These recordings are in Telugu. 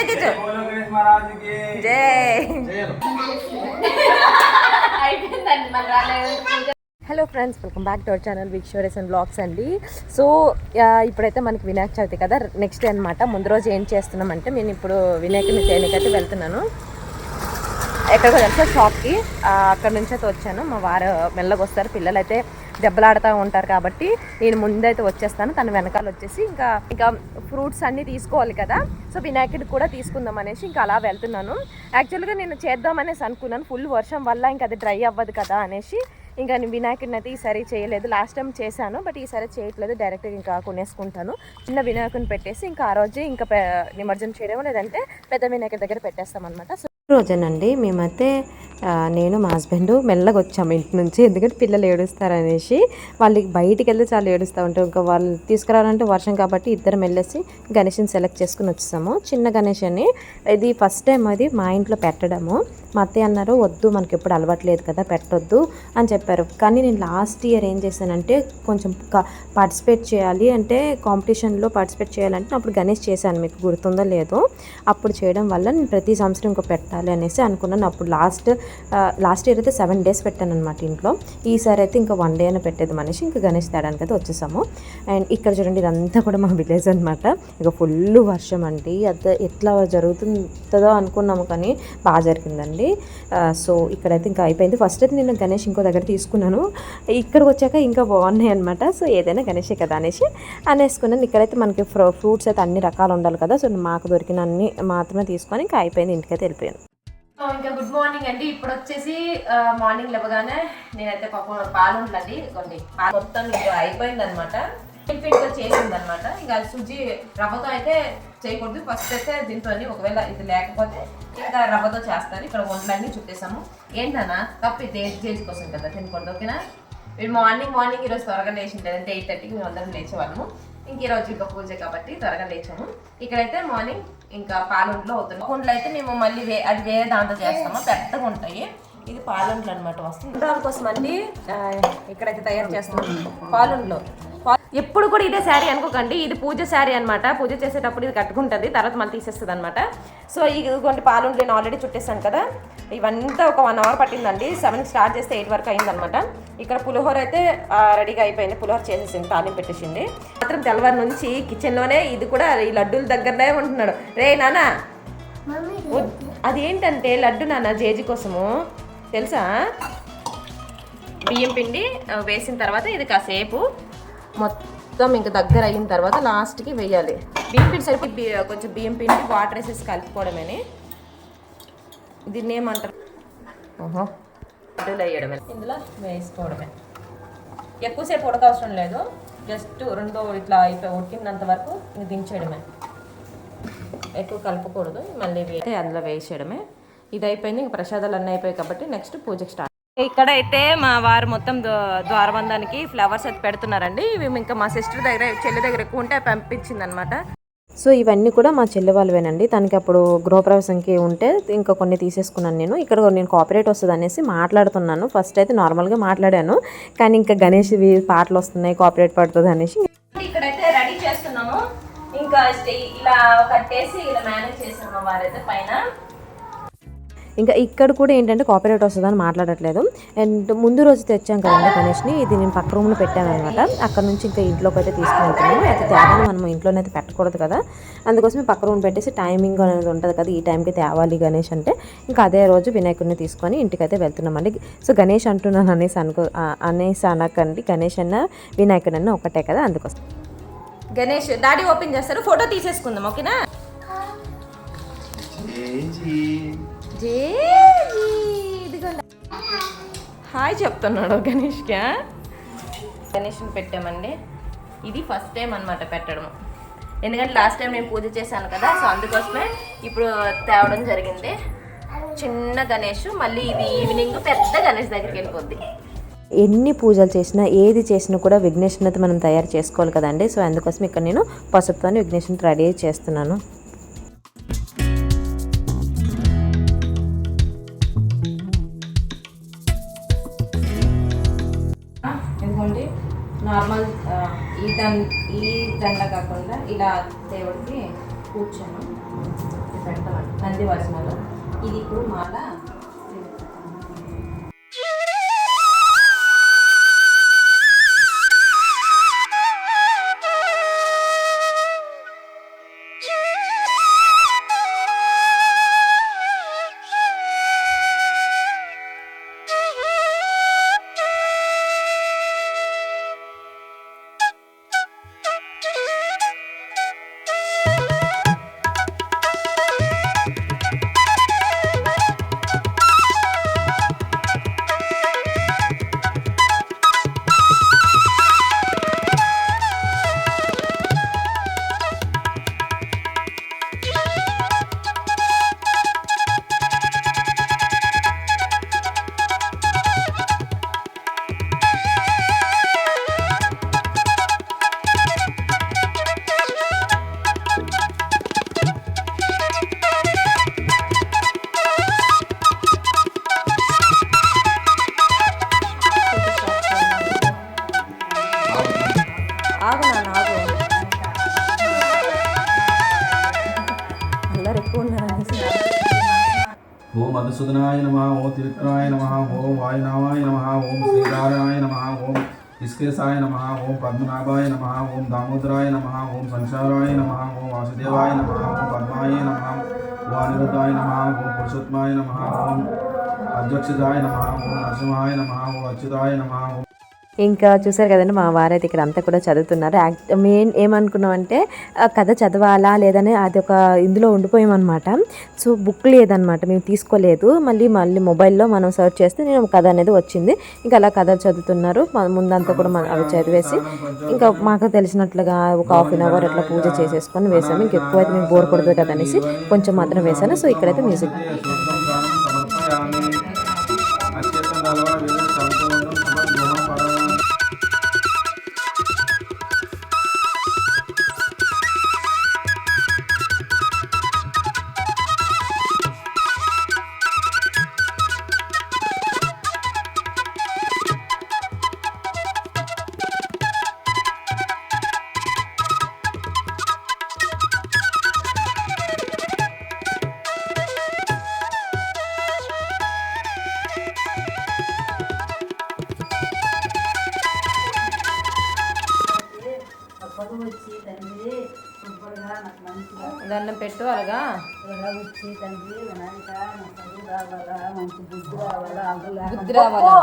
తగ్గించు జై hello friends welcome back to our channel విక్షోరేస్ and blogs అండి. సో ఇప్పుడైతే మనకి వినాయక చవితి కదా నెక్స్ట్ డే అనమాట ముందు రోజు ఏం చేస్తున్నామంటే నేను ఇప్పుడు వినాయకుని చేయనికైతే వెళ్తున్నాను. ఎక్కడికో తెలుసా షాప్కి అక్కడ నుంచి అయితే వచ్చాను. మా వారు మెల్లగొస్తారు. పిల్లలైతే పిల్లలు అయితే దెబ్బలాడుతూ ఉంటారు కాబట్టి నేను ముందైతే వచ్చేస్తాను. తను వెనకాల వచ్చేసి ఇంకా ఇంకా ఫ్రూట్స్ అన్నీ తీసుకోవాలి కదా. సో వినాయకుడికి కూడా తీసుకుందాం అనేసి ఇంకా అలా వెళ్తున్నాను. యాక్చువల్గా నేను చేద్దామనేసి అనుకున్నాను. ఫుల్ వర్షం వల్ల ఇంకా అది డ్రై అవ్వదు కదా అనేసి ఇంకా నేను వినాయకుడిని అయితే ఈసారి చేయలేదు. లాస్ట్ టైం చేశాను బట్ ఈసారి చేయట్లేదు. డైరెక్ట్గా ఇంకా కొనేసుకుంటాను. చిన్న వినాయకుని పెట్టేసి ఇంకా ఆ రోజే ఇంకా నిమజ్జనం చేయడం లేదంటే పెద్ద వినాయకుడి దగ్గర పెట్టేస్తాం అనమాట సో రోజేనండి మేమైతే నేను మా హస్బెండ్ మెల్లగా వచ్చాము ఇంటి నుంచి. ఎందుకంటే పిల్లలు ఏడుస్తారనేసి వాళ్ళకి బయటికి వెళ్తే చాలా ఏడుస్తూ ఉంటారు. ఇంకా వాళ్ళు తీసుకురావాలంటే వర్షం కాబట్టి ఇద్దరం వెళ్ళేసి గణేష్ని సెలెక్ట్ చేసుకుని వచ్చేసాము. చిన్న గణేష్ అని. ఇది ఫస్ట్ టైం అది మా ఇంట్లో పెట్టడము. మా అత్తయ్య అన్నారు వద్దు మనకి ఎప్పుడు అలవాట్లేదు కదా పెట్టొద్దు అని చెప్పారు. కానీ నేను లాస్ట్ ఇయర్ ఏం చేశానంటే కొంచెం పార్టిసిపేట్ చేయాలి అంటే కాంపిటీషన్లో పార్టిసిపేట్ చేయాలంటే అప్పుడు గణేష్ చేశాను. మీకు గుర్తుందో లేదో. అప్పుడు చేయడం వల్ల నేను ప్రతి సంవత్సరం ఇంకో పెట్టాలి అనేసి అనుకున్నాను. అప్పుడు లాస్ట్ లాస్ట్ ఇయర్ అయితే సెవెన్ డేస్ పెట్టాను అనమాట ఇంట్లో. ఈసారి అయితే ఇంకా వన్ డే అయినా పెట్టేది మనిషి ఇంకా గణేష్ తేడానికి అయితే వచ్చేసాము. అండ్ ఇక్కడ చూడండి ఇదంతా కూడా మా విలేజ్ అనమాట ఇక ఫుల్ వర్షం అండి. అది ఎట్లా జరుగుతుందో అనుకున్నాము కానీ బాగా జరిగిందండి. సో ఇక్కడైతే ఇంకా అయిపోయింది. ఫస్ట్ అయితే నేను గణేష్ ఇంకో దగ్గర తీసుకున్నాను. ఇక్కడికి వచ్చాక ఇంకా బాగున్నాయి అనమాట సో ఏదైనా గణేషే కదా అనేసి అనేసుకున్నాను. ఇక్కడైతే మనకి ఫ్రూట్స్ అయితే అన్ని రకాలు ఉండాలి కదా. సో మాకు దొరికిన అన్ని మాత్రమే తీసుకొని ఇంకా అయిపోయింది. ఇంటికైతే వెళ్ళిపోయాను. ఇంకా గుడ్ మార్నింగ్ అండి. ఇప్పుడు వచ్చేసి మార్నింగ్ లేవగానే నేనైతే పాపం పాలు ఉండండి కొన్ని పాలు మొత్తం ఇంకా అయిపోయింది అనమాట పిండితో చేసింది అనమాట ఇంకా సుజి రవ్వతో అయితే చేయకూడదు. ఫస్ట్ అయితే దీంతో ఒకవేళ ఇది లేకపోతే ఇంకా రవ్వతో చేస్తాను. ఇక్కడ వంటలన్నీ చుట్టేసాము. ఏంటన్నా కప్పు ఇది చేసి కోసం కదా తినకూడదు ఓకేనా? మీరు మార్నింగ్ మార్నింగ్ ఈరోజు త్వరగా లేచి అంటే ఎయిట్ థర్టీకి మేము అందరం లేచేవాళ్ళము. ఇంక ఈరోజు ఇంకా పూజ కాబట్టి త్వరగా లేచాము. ఇక్కడైతే మార్నింగ్ ఇంకా పాలుంట్లో అవుతుంది కుండలు అయితే మేము మళ్ళీ వే అది వేరే దాంతో చేస్తాము? పెద్దగా ఉంటాయి. ఇది పాలుంట్లు అనమాట వస్తుంది. దానికోసం అండి ఇక్కడైతే తయారు చేస్తున్నాం పాలుంట్లో ఎప్పుడు కూడా ఇదే శారీ అనుకోకండి. ఇది పూజ శారీ అనమాట పూజ చేసేటప్పుడు ఇది కట్టుకుంటుంది తర్వాత మళ్ళీ తీసేస్తుంది అనమాట సో ఇదిగోండి పాలుంట్లు నేను ఆల్రెడీ చుట్టేసాను కదా. ఇవంతా ఒక వన్ అవర్ పట్టిందండి. సెవెన్ స్టార్ట్ చేస్తే ఎయిట్ వరకు అయిందనమాట ఇక్కడ పులిహోర అయితే రెడీగా అయిపోయింది. పులిహోర చేసేసింది తాలింపు పెట్టేసింది. మాత్రం తెల్లవారు నుంచి కిచెన్లోనే ఇది కూడా ఈ లడ్డూల దగ్గరనే ఉంటున్నాడు. రే నాన్న వద్- అదేంటంటే లడ్డు నాన్న జేజీ కోసము. తెలుసా? బియ్యం పిండి వేసిన తర్వాత ఇది కాసేపు మొత్తం ఇంకా దగ్గర అయిన తర్వాత లాస్ట్కి వేయాలి. బియ్యం పిండి సరిపోయి కొంచెం బియ్యం పిండి వాటర్ వేసేసి కలుపుకోవడమేని దీన్ని ఏమంటారు? ఓహో. లడ్డూలు వేయడమే. ఇందులో వేసుకోవడమే. ఎక్కువసేపు ఉడకవసరం లేదు. జస్ట్ రెండో ఇట్లా అయిపోయి ఉడికినంత వరకు దించేయడమే. ఎక్కువ కలపకూడదు. మళ్ళీ అయితే అందులో వేసేయడమే. ఇది అయిపోయింది. ఇంక ప్రసాదాలు అన్నీ అయిపోయాయి కాబట్టి నెక్స్ట్ పూజకి స్టార్ట్. ఇక్కడ అయితే మా వారు మొత్తం ద్వా- ద్వారబంధానికి ఫ్లవర్స్ అయితే పెడుతున్నారండి. ఇవి ఇంకా మా సిస్టర్ దగ్గర చెల్లి దగ్గర ఎక్కువ ఉంటే పంపించింది అనమాట సో ఇవన్నీ కూడా మా చెల్లె వాళ్ళవేనండి. తనకి అప్పుడు గృహప్రవేశంకి ఉంటే ఇంకా కొన్ని తీసేసుకున్నాను నేను. ఇక్కడ నేను కాపరేట్ వస్తుంది అనేసి మాట్లాడుతున్నాను. ఫస్ట్ అయితే నార్మల్గా మాట్లాడాను. కానీ ఇంకా గణేష్ పాటలు వస్తున్నాయి కాపరేట్ పడుతుంది అనేసి ఇక్కడైతే రెడీ చేస్తున్నాము. ఇంకా ఇలా కట్టేసి ఇలా మేనేజ్ చేసాము వారైతే పైన. ఇంకా ఇక్కడ కూడా ఏంటంటే కాపరేట్ వస్తుందని మాట్లాడట్లేదు. అండ్ ముందు రోజు తెచ్చాం కదండి గణేష్ని. ఇది నేను పక్క రూమ్లో పెట్టాను అనమాట అక్కడ నుంచి ఇంకా ఇంట్లోకి అయితే తీసుకుని వెళ్తున్నాము అయితే తేవాలి మనం ఇంట్లోనే అయితే పెట్టకూడదు కదా. అందుకోసమే పక్క రూమ్ పెట్టేసి టైమింగ్ అనేది ఉంటుంది కదా. ఈ టైంకి తేవాలి గణేష్ అంటే. ఇంకా అదే రోజు వినాయకుడిని తీసుకొని ఇంటికి అయితే వెళ్తున్నామండి. సో గణేష్ అంటున్నాను అనేసి అనుకో అనేసి అనకండి. గణేష్ అన్న వినాయకుడు అన్న ఒకటే కదా అందుకోసం. గణేష్ డాడీ ఓపెన్ చేస్తారు. ఫోటో తీసేసుకుందాం ఓకేనా? జేజీ ఇదిగోండి. హాయ్ చెప్తున్నాడు గణేష్కి గణేష్ని పెట్టామండి. ఇది ఫస్ట్ టైం అన్నమాట పెట్టడం ఎందుకంటే లాస్ట్ టైం నేను పూజ చేశాను కదా సో అందుకోసమే ఇప్పుడు తేవడం జరిగింది. చిన్న గణేష్ మళ్ళీ ఇది ఈవినింగ్ పెద్ద గణేష్ దగ్గరికి వెళ్ళిపోద్ది. ఎన్ని పూజలు చేసినా ఏది చేసినా కూడా విఘ్నేశ్వరుని మనం తయారు చేసుకోవాలి కదండి. సో అందుకోసం ఇక్కడ నేను పసుపుతో విఘ్నేశ్వరుని రెడీ చేస్తున్నాను. ఎందుకంటే నార్మల్ ఈ దం ఈ దండ కాకుండా ఇలా దేవుడికి కూర్చోను పెట్టాలి నంది వర్షమాలు ఇది ఇప్పుడు మాల मधुसूदनाय नम ओम त्रिपुराय नम ओम वायुनावाय नम ओम श्रीधाराय नम ओम निष्केशाय नम ओम पद्मनाभाय नम ओम दामोदराय नम ओम संसाराय नम ओम वासुदेवाय नम ओम पद्माय नम वानिरुद्धाय नम ओम पुरुषोत्माय नम ओम अध्यक्षताय नम ओम नरसिंहाय नम ओम अच्युताय नम ओम ఇంకా చూసారు కదండి మా వారైతే ఇక్కడ అంతా కూడా చదువుతున్నారు. యాక్ట్ మెయిన్ ఏమనుకున్నామంటే ఆ కథ చదవాలా లేదని అది ఒక ఇందులో ఉండిపోయామన్నమాట. సో బుక్ లేదనమాట మేము తీసుకోలేదు. మళ్ళీ మళ్ళీ మొబైల్లో మనం సెర్చ్ చేస్తే నేను కథ అనేది వచ్చింది. ఇంకా అలా కథలు చదువుతున్నారు. ముందంతా కూడా మనం అవి చదివేసి ఇంకా మాకు తెలిసినట్లుగా ఒక హాఫ్ అన్ అవర్ అట్లా పూజ చేసేసుకొని వేసాము. ఇంక ఎక్కువ అయితే మేము బోర్ కొడుతుంది కదా అనేసి కొంచెం మాత్రం వేసాను. సో ఇక్కడైతే మ్యూజిక్. పెట్టు అలాగా? బుద్ధి రావాలా?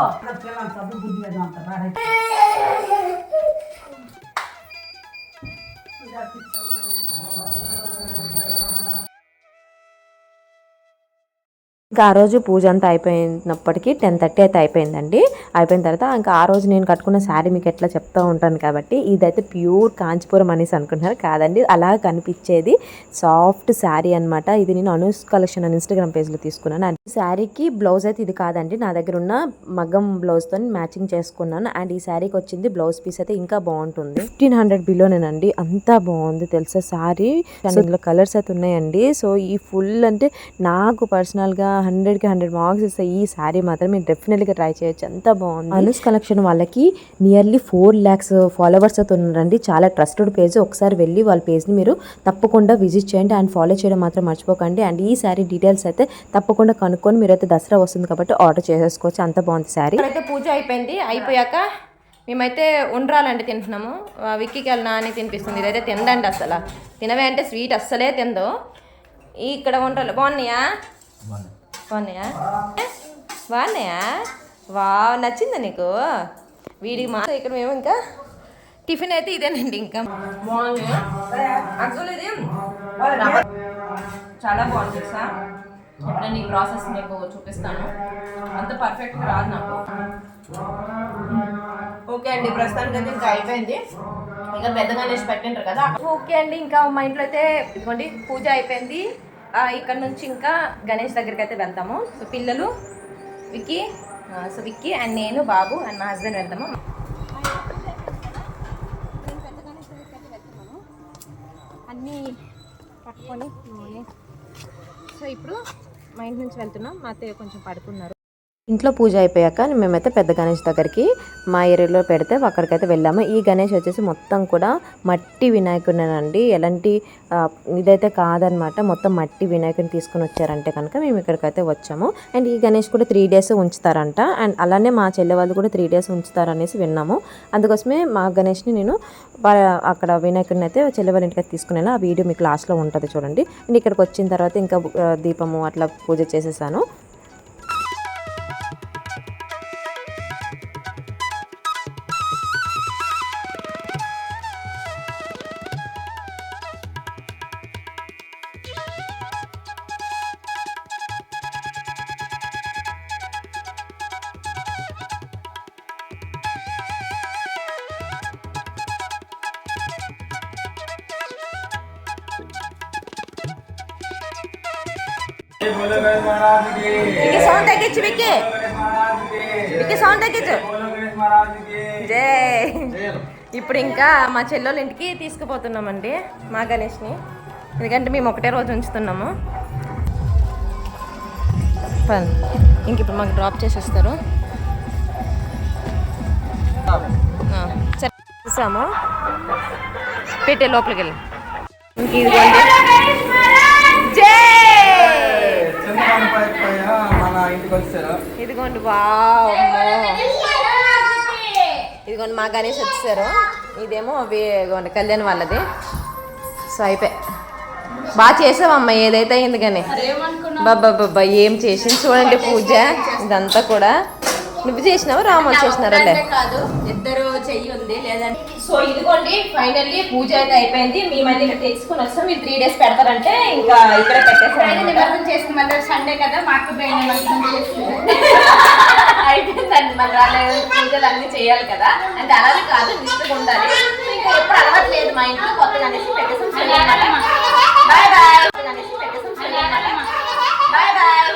ఇంకా ఆ రోజు పూజ అంతా అయిపోయినప్పటికీ టెన్ థర్టీ అయితే అయిపోయిందండి. అయిపోయిన తర్వాత ఇంకా ఆ రోజు నేను కట్టుకున్న శారీ మీకు ఎట్లా చెప్తూ ఉంటాను కాబట్టి ఇదైతే ప్యూర్ కాంచీపురం అనేసి అనుకుంటున్నారు. కాదండి అలా కనిపించేది సాఫ్ట్ శారీ అన్నమాట. ఇది నేను అనూస్ కలెక్షన్ అని ఇన్స్టాగ్రామ్ పేజ్లో తీసుకున్నాను. అండ్ శారీకి బ్లౌజ్ అయితే ఇది కాదండి. నా దగ్గర ఉన్న మగ్గం బ్లౌజ్తో మ్యాచింగ్ చేసుకున్నాను. అండ్ ఈ శారీకి వచ్చింది బ్లౌజ్ పీస్ అయితే ఇంకా బాగుంటుంది. ఫిఫ్టీన్ హండ్రెడ్ బిలోనేనండి. అంతా బాగుంది తెలుసా శారీ. ఇందులో కలర్స్ అయితే ఉన్నాయండి. సో ఈ ఫుల్ అంటే నాకు పర్సనల్గా హండ్రెడ్కి హండ్రెడ్ మార్క్స్ ఇస్తాయి ఈ శారీ మాత్రం మీరు డెఫినెట్గా ట్రై చేయొచ్చు. అంత బాగుంది. అనూస్ కలెక్షన్ వాళ్ళకి నియర్లీ ఫోర్ ల్యాక్స్ ఫాలోవర్స్ అయితే ఉన్నారండి. చాలా ట్రస్టెడ్ పేజ్. ఒకసారి వెళ్ళి వాళ్ళ పేజ్ని మీరు తప్పకుండా విజిట్ చేయండి అండ్ ఫాలో చేయడం మాత్రం మర్చిపోకండి. అండ్ ఈ శారీ డీటెయిల్స్ అయితే తప్పకుండా కనుక్కొని మీరైతే దసరా వస్తుంది కాబట్టి ఆర్డర్ చేసేసుకోవచ్చు. అంత బాగుంది శారీ. ఇక్కడైతే పూజ అయిపోయింది. అయిపోయాక మేమైతే ఉండ్రాలండి తింటున్నాము. విక్కీకి వెళ్ళినా అని తినిపిస్తుంది. ఇదైతే తిందండి అసలు. తినవే అంటే స్వీట్ అస్సలే తిందో. ఈ ఇక్కడ ఉండ్రాలు బాగున్నాయా. బాగున్నాయా బాగున్నాయా వా నచ్చిందా నీకు? వీడికి మా ఇక్కడ మేము ఇంకా టిఫిన్ అయితే ఇదేనండి ఇంకా. బాగుంది. ఇది? రవ్వ. చాలా బాగుంది సార్ ఎప్పుడైనా ఈ ప్రాసెస్ మీకు చూపిస్తాను. అంత పర్ఫెక్ట్గా రాదు నాకు. ఓకే అండి ప్రస్తుతానికి అయితే ఇంకా అయిపోయింది. ఇంకా పెద్దగా వేసి పెట్టింటారు కదా? ఓకే అండి ఇంకా మా ఇంట్లో అయితే ఇదిగోండి పూజ అయిపోయింది. ఇక్కడ నుంచి ఇంకా గణేష్ దగ్గరికి అయితే వెళ్తాము. సో పిల్లలు విక్కీ సో విక్కీ అండ్ నేను బాబు అండ్ మా హస్బెండ్ వెళ్తాము. అన్నీ పట్టుకొని సో ఇప్పుడు మా ఇంటి నుంచి వెళ్తున్నాం. మా అత్తయ్య కొంచెం పడుకున్నారు. ఇంట్లో పూజ అయిపోయాక మేమైతే పెద్ద గణేష్ దగ్గరికి మా ఏరియాలో పెడితే అక్కడికైతే వెళ్ళాము. ఈ గణేష్ వచ్చేసి మొత్తం కూడా మట్టి వినాయకుడినండి ఎలాంటి ఇదైతే కాదనమాట. మొత్తం మట్టి వినాయకుడిని తీసుకొని వచ్చారంటే కనుక మేము ఇక్కడికైతే వచ్చాము. అండ్ ఈ గణేష్ కూడా త్రీ డేస్ ఉంచుతారంట. అండ్ అలానే మా చెల్లె వాళ్ళు కూడా త్రీ డేస్ ఉంచుతారనేసి విన్నాము. అందుకోసమే మా గణేష్ని నేను అక్కడ వినాయకుడిని అయితే చెల్లె వాళ్ళ ఇంటికి తీసుకున్నాను ఆ వీడియో మీకు లాస్ట్లో ఉంటుంది చూడండి. అండ్ ఇక్కడికి వచ్చిన తర్వాత ఇంకా దీపము అట్లా పూజ చేసేసాను. వికి సౌండ్ తగ్గించు విక్కీ. విక్కీ సౌండ్ తగ్గించు. జే. ఇప్పుడు ఇంకా మా చెల్లెళ్ళ ఇంటికి తీసుకుపోతున్నామండి మా గణేష్ని. ఎందుకంటే మేము ఒకటే రోజు ఉంచుతున్నాము. ఇంక ఇప్పుడు మాకు డ్రాప్ చేసేస్తారు. సరే. చూసాము. పెట్టే లోపలికి వెళ్ళి. ఇంక ఇది జై. ఇదిగోండి వావ్ ఇదిగోండి మా గణేష్ వచ్చేసారు. ఇదేమో ఇదిగోండి కళ్యాణ్ వాళ్ళది. సో అయిపోయి బాగా చేసావమ్మా ఏదైతే అయింది కానీ. బాబా బాబా ఏం చేసింది? చూడండి పూజ ఇదంతా కూడా. నువ్వు చేసినావు రామా చేసినారా కాదు ఇద్దరు చెయ్యి ఉంది లేదంటే సో ఇదిగోండి ఫైనల్లీ పూజ అయితే అయిపోయింది. మేమైతే ఇక్కడ తెచ్చుకుని వస్తాం. మీరు త్రీ డేస్ పెడతారంటే ఇంకా ఇక్కడ పెట్టేసాను నిమజ్జనం మళ్ళీ సండే కదా మాకు అయిపోయిందండి మరి రాలేదు పూజలు అన్ని చేయాలి కదా. అంటే అలాగే కాదు నిష్ఠగా ఉండాలి. ఇంకా ఎప్పుడు అలవాటు లేదు మా ఇంట్లో కొత్తగా అనేసి పెట్టేసాం బాయ్ బాయ్ బాయ్ బాయ్